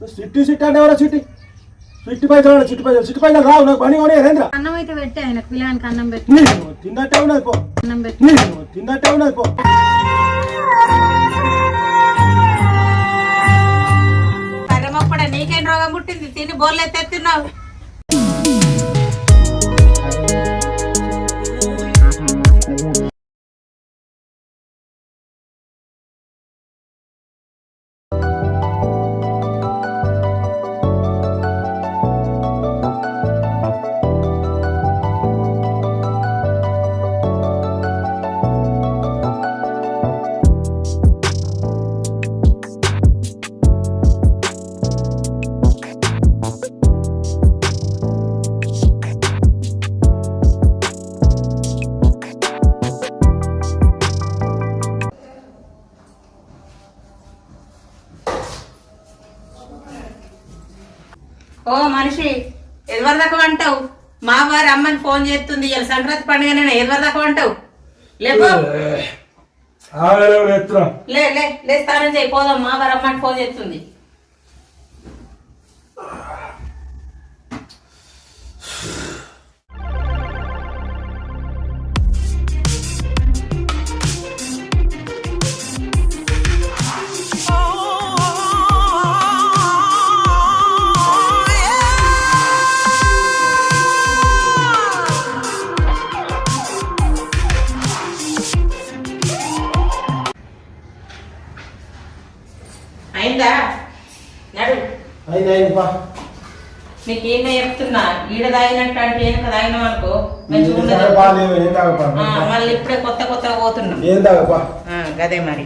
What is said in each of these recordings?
సిట్టి సిట్టి అంటే ఎవరో సిట్టి? సిట్టి పైసలు సిట్టి పైసలు. సిట్టి పైసలు రావు నాకు పని కొని రేంద్ర అన్నం అయితే పెట్టే ఆయన పిల్లానికి అన్నం పెట్టి. నీకు తిన్నట్టే ఉన్నది పో. అన్నం పెట్టి. నీకు తిన్నట్టే ఉన్నది పో. నీకేం రోగం పుట్టింది? తిని బోర్లు ఎత్తెత్తున్నావు ఫోన్ చేస్తుంది ఇలా సంక్రాంతి పండుగ నేను ఎవరి దాకా అంటావు ఎత్తురా లే లే లే స్నానం చేయి పోదాం మా వారి అమ్మని ఫోన్ చేస్తుంది. నీకు ఏం చెప్తున్నా ఈడ తాగినట్టు అంటే వెనక తాగినాం అనుకో మంచిగా ఉండదు. మళ్ళీ ఇప్పుడే కొత్త కొత్తగా పోతున్నాం. ఏం తాగపా ఆ, గదే మరి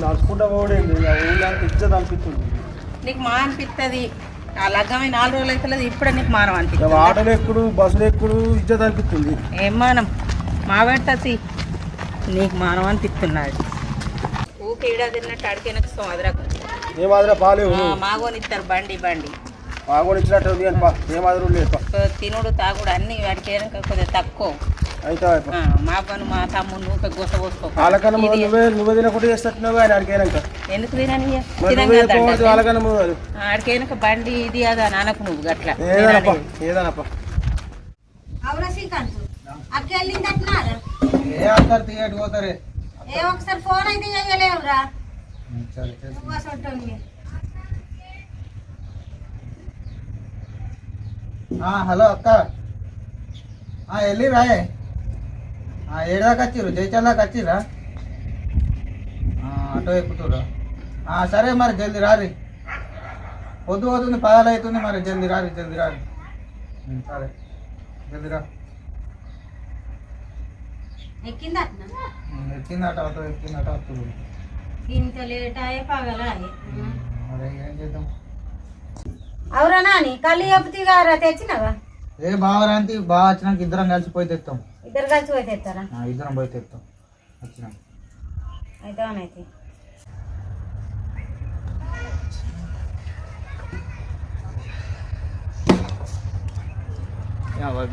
నడుచుకుంటా పోడింది ఊళ్ళో ఇజ్జత్ అనిపిస్తుంది నీకు మా అనిపిస్తుంది ఆ లగ్గమే నాలుగు రోజులు అవుతలేదు ఇప్పుడే నీకు మానం అనిపిస్తుంది ఆటోలు ఎక్కుడు బస్సులు ఎక్కుడు ఇజ్జత్ అనిపిస్తుంది. ఏం మానం? మా పెట్టసి నీకు మానం అనిపిస్తున్నాడు ఊకే ఈడ తిన్నట్టు అడిగినకు అదరకు ఏ మాదిరి పాలేవు మాగోనిస్తారు బండి బండి. బాగా ఇచ్చినట్టు ఉంది అని పా ఏ మాదిరి లేదు తినుడు తాగుడు అన్ని వాడికి కొద్దిగా తక్కువ. అయితే పా ఆ, మా పని మా తమ్ముడు ఊకే గోస పోసుకో వాళ్ళకన్నా ముందు నువ్వే నువ్వే తినకుండా చేస్తున్నవి ఆయన ఆడికైనాక ఎందుకు తినని మరి నువ్వే చెప్పవచ్చు వాళ్ళకన్నా ముందు అది ఆడికైనా బండి ఇది అది అని అనకు నువ్వు గట్ల ఏదనప్పా ఏదనప్పా అవురా శ్రీకాంత్ అక్క వెళ్ళింది అంటున్నారా ఏ అంటారు తీయటి పోతారే ఏ ఒకసారి ఫోన్ అయితే చేయలేవురా సరే సరే. నువ్వు అసలు ఆ, హలో అక్క ఆ, వెళ్ళి రాయే ఆ, ఏడాకి వచ్చిర్రు జయచందాకి వచ్చిర్రా? ఆటో ఎక్కుతుర్రా ఆ, సరే మరి జల్దీ రారి. పొద్దు పోతుంది పదాలు అవుతుంది మరి జల్దీ రారి జల్దీ రారి. సరే. జల్దీ రా. ఎక్కిందట ఆటో ఎక్కిందట వస్తుర్రు ఇంత లేట్ అయ్యే పగలా మరి ఏం చేద్దాం? అవురా నాని కళ్ళు చెప్తే గారా తెచ్చినావా? ఏ బావరాంతి బాగా వచ్చినాక ఇద్దరం కలిసి పోయి తెస్తాం ఇద్దరు కలిసి పోయి తెస్తారా ఆ, ఇద్దరం పోయి తెస్తాం వచ్చినాం. అయితే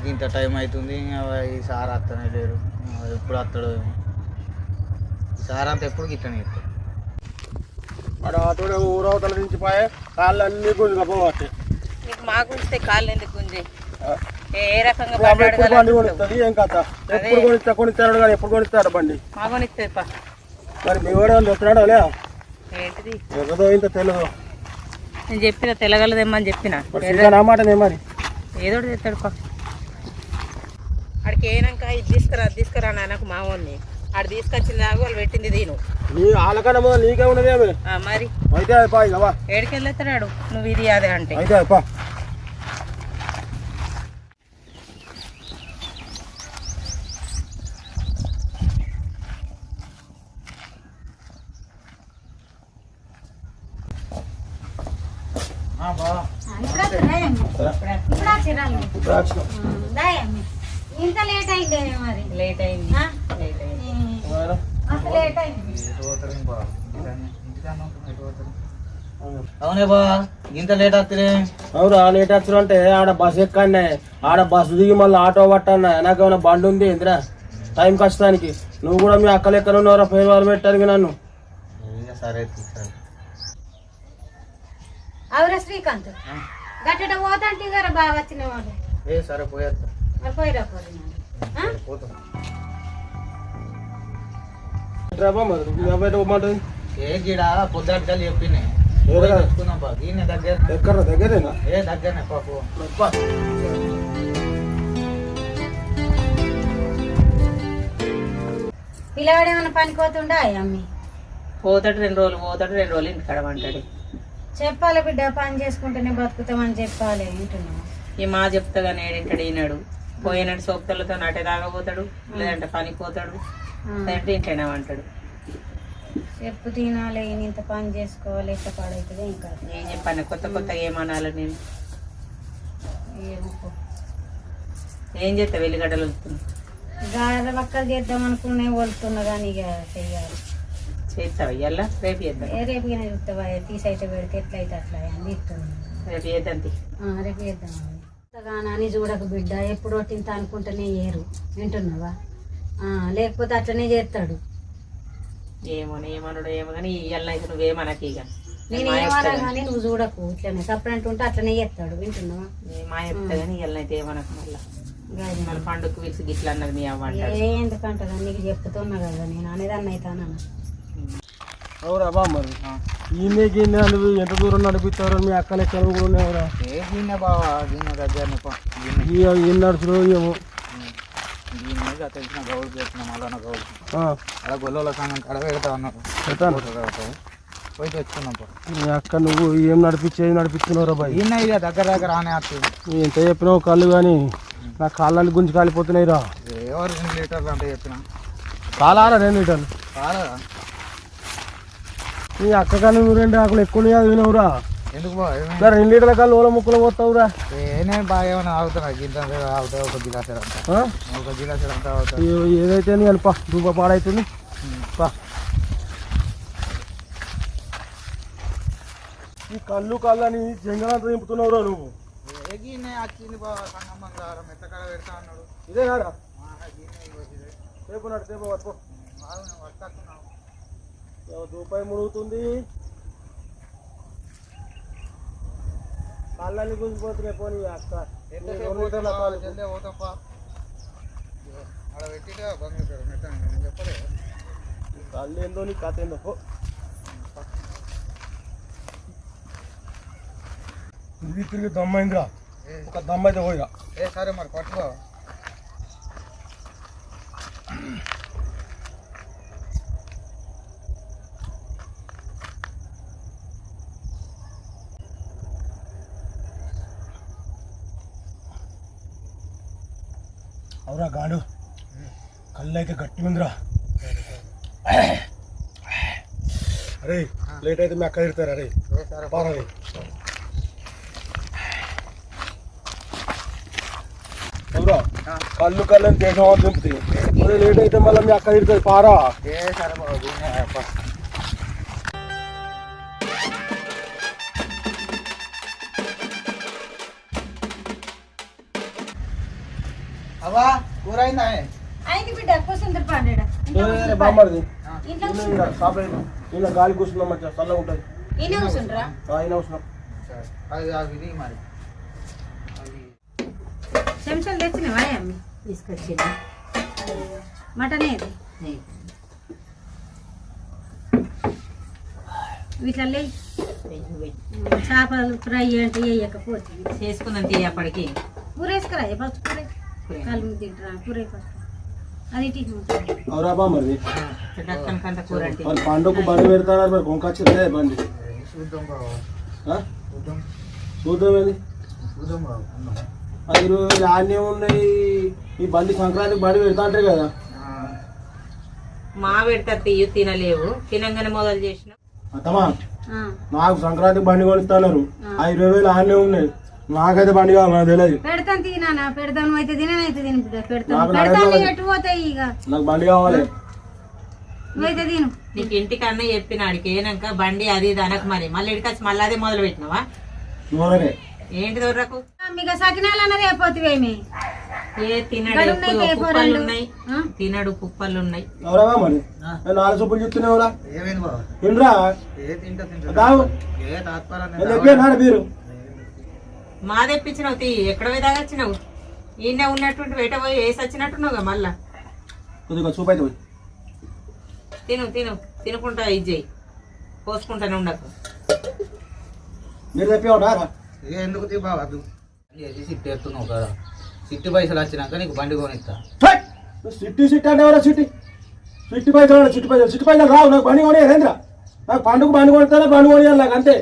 ఇంత టైం అవుతుంది ఈ సార్ అత్తనే ఇక ఎప్పుడు వస్తాడో ఏమో. ఈ సార్ అంతా ఎప్పుడు గిట్టనే చెప్తాడు. వాడు ఆటోడే ఊరవతల నుంచి పోయే కాళ్ళు అన్ని నీకు మాకు కాళ్ళు ఎందుకు గుంజి? ఏ రకంగా ఎప్పుడు బండి బండి కొనిస్తుంది? ఏం కథ? ఎప్పుడు కొనిస్తా కొనిస్తాడు కానీ ఎప్పుడు కొనిస్తాడు బండి? మరి మీ కూడా వస్తున్నాడా లే ఏంటిది? ఎగదో ఇంత నేను చెప్పిన తెలగలదేమని చెప్పిన. నా మాటనే మరి. ఏదో తెస్తాడు పా ఆడికి ఏనాక ఇది తీసుకురా అది తీసుకురా నాన్నకు మావోని ఆడు తీసుకొచ్చింది దాకా వాళ్ళు పెట్టింది దీను. నీ ఆలకన్నా మొదలు నీకే ఆ, మరి. అయితే ఏడికి వెళ్ళేస్తాడు నువ్వు ఇది అదే అంటే. అయితే అది పా బాగా ఇప్పుడు వచ్చిరాయమ్మి ఇప్పుడు వచ్చిరాలి ఇప్పుడు వచ్చినాం దాయమ్మి ఇంత లేట్ అయిందే మరి. లేట్ అయింది. ఆ? లేట్ అయింది. ఏ, ఏమైనా? అసలు లేట్ అయింది. పోతారు బాగా అవునే బా ఇంత లేట్ వస్తుంది అవురా లేట్ వచ్చారు అంటే ఆడ బస్ ఎక్కనే ఆడ బస్సు దిగి మళ్ళీ ఆటో పట్టన్నా నాకేమైనా బండి ఉంది ఇందిరా? టైం కష్టానికి. నువ్వు కూడా మీ అక్కలు ఎక్కడ ఉన్నారా పేరు వాళ్ళు పెట్టారు నన్ను? సరే సరే అవురా శ్రీకాంత్. గట్టట పోతాంటే గారా బాగా వచ్చిన వాళ్ళు ఏ సరే పోయేస్తా మరి పోయిరా పోయి పోతాం. ఏ గీడ పొద్దుటికల్ చెప్పిన. దగ్గర. దగ్గరేనా? ఏ దగ్గరనే పాపు. పిల్లవాడు ఏమైనా పనిపోతుండా అమ్మి? పోతాడు రెండు రోజులు పోతాడు రెండు రోజులు ఇంటికాడ అంటాడు చెప్పాలి బిడ్డ పని చేసుకుంటేనే బతుకుతామని చెప్పాలి వింటున్నావు? ఈ మా చెప్తా కానీ ఏడింటాడు ఈనాడు? పోయినాడు సోపుతలతో నటే తాగపోతాడు లేదంటే పనికి పోతాడు లేదంటే ఇంట్లోనే అంటాడు చెప్పు తినాలి ఇంత పని చేసుకోవాలి ఎట్లా పాడవుతుంది ఇంకా ఏం చెప్పాను కొత్త కొత్తగా ఏమనాలి నేను. ఏం చేస్తా వెల్లిగడ్డలు వస్తుంది గారెల పక్కలు చేద్దాం అనుకునే వలుతున్నా కానీ ఇక చెయ్యాలి. చేస్తావా? రేపు చేద్దాం. పెడితే ఎట్లయితే అట్లా అని ఇస్తుంది రేపు చేద్దాం తీ. రేపు చేద్దాం అంతగానో అని చూడక బిడ్డ. ఎప్పుడో తింటా అనుకుంటేనే ఏరు. వింటున్నావా? ఆ, లేకపోతే అట్లనే చేస్తాడు. ఏమో ఏమన్నాడు ఏమో కానీ ఇయ్యాల అయితే నువ్వేమనకి ఇక. నేను ఏమన్నా కానీ నువ్వు చూడకు. ఇట్లనే సపరేట్ ఉంటే అట్లనే చేస్తాడు. వింటున్నావా? మా చెప్తా కానీ ఇయ్యాల అయితే ఏమనకు మళ్ళీ. పండుగకు పిలిచి గిట్ల అన్నది మీ అవ్వ అంటాడు. ఏ ఎందుకంటారా నీకు చెప్తున్నా కదా. నేను అనేదాన్ని అవుతానన్నా. అవురా బా మరి. ఈయనే గిన్నె నువ్వు ఎంత దూరం నడిపిస్తారో మీ అక్కలు ఎక్కడ కూడా ఉన్నావురా ఏ గిన్నె బావా? గిన్నె దగ్గరనే పా. గిన్నె. ఈ ఏం నడుచురో ఏమో. గిన్నె ఇక తెలిసిన గౌడు చేసిన మళ్ళా గౌడు. ఆ, అలా గొల్లల సంఘం కడ పెడతా అన్నారు పెడతాను. పోతా, పోతా. పోయి తెచ్చుకున్నాం పా. మీ అక్క నువ్వు ఏం నడిపించేది నడిపిస్తున్నావురా బాయ్? గిన్నె ఇక దగ్గర దగ్గర ఆనే వస్తుంది. ఎంత చెప్పినావు కళ్ళు కానీ నా కాళ్ళని గుంజి కాలిపోతున్నాయి రా ఎవరు రెండు లీటర్లు అంటే చెప్పిన? కాలారా రెండు లీటర్లు? కాదా నీ అక్క కానీ నువ్వు రెండు ఆకులు ఎక్కువ వినవురా. ఎందుకు రెండు లీటర్ల కళ్ళు ఓల ముక్కలు పోతావురా. ఏ నేను బాగా ఏమైనా ఆగుతున్నా? గింత ఆగుతా ఒక? ఒక అంతా ఏదైతే నీ అనుపా రూపా పాడైతుంది. పా. ఈ కళ్ళు కళ్ళని జంగలంతా దింపుతున్నావురా నువ్వు. ఇదే కాదా ఇదే. రేపు నాడు రేపు పట్టుకో. రూపాయి మునుగుతుంది. కళ్ళని గుంజిపోతున్నాయి పోనీ అక్క. కళ్ళు ఏందో నీ కథ ఏందో పో. తిరిగి తిరిగి దమ్మైందిరా. ఒక దమ్మ అయితే పోయిరా. ఏ సరే మరి పట్టుకో. అవురా గాడు. కళ్ళు అయితే గట్టి ఉందిరా అరే లేట్ అయితే మీ అక్క తిడతారు అరే? ఏ అవురా కళ్ళు కళ్ళని దేశం అని దింపుతాయి. లేట్ అయితే మళ్ళీ మీ అక్క తిడుతుంది పారా. అవ్వా కూర అయిందా బిడ్డ ఇలా గాలి కూర్చున్నాం మంచిగా? చల్లగా ఉంటుంది. ఈయన కూర్చుంటారా అవసరం సరే. అది ఇది మరి. చెంచాలు తెచ్చినవా అమ్మి? తీసుకొచ్చింది మటన్ ఏది వీటిలో. చేపలు ఫ్రై అంటే వేయకపోతే. చేసుకుందాం తీ అప్పటికి. కూర వేసుకురా ఫస్ట్ కూర కాలు తింటారా? కూర అది అవురా అంటే. మరి పండుగకు బండి పెడతారు మరి? కొనుకొచ్చిందే బండి. చూద్దాం బాబు ఆ? చూద్దాం. చూద్దాం ఏంది? చూద్దాం బాబు ఉన్నాం. ఐదు రోజులు ఆన్నే ఉన్నాయి. ఈ బండి సంక్రాంతికి బండి పెడతా అంటారు కదా మా పెడతా తీయు తినలేవు. తినంగానే మొదలు చేసిన. అత్తమా? నాకు సంక్రాంతికి బండి కొనిస్తున్నారు. ఆ. ఇరవై వేలు ఆన్నే ఉన్నాయి. నాకైతే బండి కావాలి నాకు తెలియదు. పెడతాను తినా పెడతాను అయితే తిననైతే తిని పెడతాను. పెడతాను. ఎటు పోతాయి ఇక? నాకు బండి కావాలి. నువ్వైతే తిను. నీకు ఇంటికన్నా చెప్పిన ఆడికి ఏనాక బండి అది ఇది అనకు మరి. మళ్ళీ ఇడికి వచ్చి మళ్ళీ అదే మొదలు పెట్టినావా? ఏంటి దొరకు మీకు సకినాలు అన్నది అయిపోతుంది ఏ తినడు కుప్పలు. ఉన్నాయి? తినడు కుప్పలు ఉన్నాయి. నాలుగు చూపులు చెప్తున్నావురా ఏమైంది తినరా? ఏ తింటా తింటా దావు ఏ తాత్పరా నేను చెప్పాను మీరు మా తెప్పించినావు తీ. ఎక్కడ పోయి తాగొచ్చినావు. ఈయన ఉన్నటువంటి వెట పోయి వేసి వచ్చినట్టున్నావుగా మళ్ళా. కొద్దిగా చూపు అయితే పోయి. తిను తిను. తినుకుంటా ఇది చెయ్యి. పోసుకుంటానే ఉండకు. మీరు చెప్పేవాడారా ఏ ఎందుకు తీ చేసి సిట్టి ఎత్తున్నావు కదా. సిట్టి పైసలు వచ్చినాక నీకు బండి కొనిస్తా. సిట్టి సిట్టి అంటే ఎవరా సిట్టి? సిట్టి పైసలు సిట్టి పైసలు. సిట్టి పైసలు రావు నాకు బండి కొని రేంద్ర నాకు పండుగ బండి కొడతానే బండి కొనియాలి నాకు అంతే.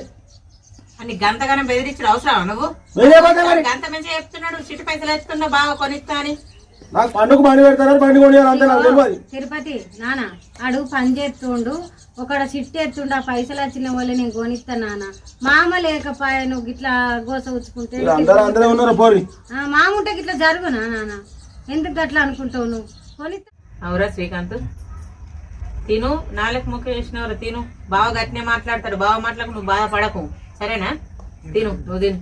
అని గంతగానం బెదిరించిన అవసరమా నువ్వు? మరి. గంత మంచిగా చెప్తున్నాడు చిట్టు పైసలు ఎత్తున్నా బాగా కొనిస్తా అని. నాకు పండుగ బండి పెడతారని బండి కొనియాలి అంతే నాకు తెలియదు. తిరుపతి నాన్న అడు పని చేస్తుండు ఒకడ సిట్టి ఎత్తుండు ఆ పైసలు వచ్చిన వాళ్ళు నేను కొనిస్తా నాన్న మామ లేకపోయా నువ్వు ఇట్లా గోస ఉచ్చుకుంటే? మీరు అందరూ అందరూ ఉన్నారు పోరి? ఆ, మామ ఉంటే ఇట్లా జరుగునా నాన్న ఎందుకు అట్లా అనుకుంటావు నువ్వు? కొనిస్తా. అవురా శ్రీకాంత్. తిను నాలుగు ముక్క చేసినవరా తిను. బాగా గట్టినే మాట్లాడతాడు బాగా మాట్లాడకు నువ్వు బాధపడకు. సరేనా? తిను నువ్వు తిను.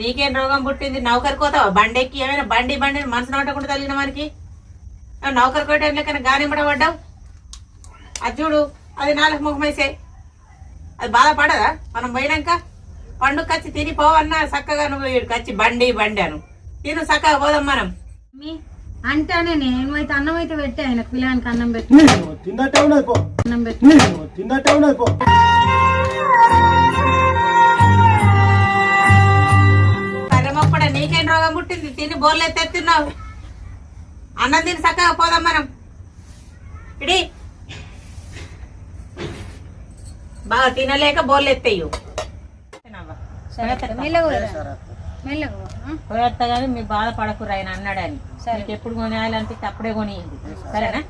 నీకేం రోగం పుట్టింది? నౌకరి కోతావా? బండి ఎక్కి ఏమైనా బండి బండి మనసు నోటకుండా తగిలిన మనకి నౌకరి కోయటం లెక్కన గానిమ్మడ పడ్డావు అది చూడు అది నాలుగు ముఖమేసే అది బాధపడదా? మనం పోయినాక పండుగ కచ్చి తిని పోవన్నా చక్కగా నువ్వు ఈడికి వచ్చి బండి బండి అను. తిను చక్కగా పోదాం మనం. అంటేనే నేను అయితే అన్నం అయితే పెట్టే ఆయన పిల్లానికి అన్నం పెట్టి. నీకు తిన్నట్టే ఉన్నది పో. అన్నం పెట్టి. నీకు తిన్నట్టే ఉన్నది పో. పుట్టింది తిని బోర్లు ఎత్తెత్తున్నావు అన్నం తిని చక్కగా పోదాం మనం. ఇడి. బాగా తినలేక బోర్లు ఎత్తయ్యు? పోయేస్తా కానీ మీరు బాధపడకురు ఆయన అన్నాడని ఎప్పుడు కొనేయాలంటే అప్పుడే కొనియండి సరేనా?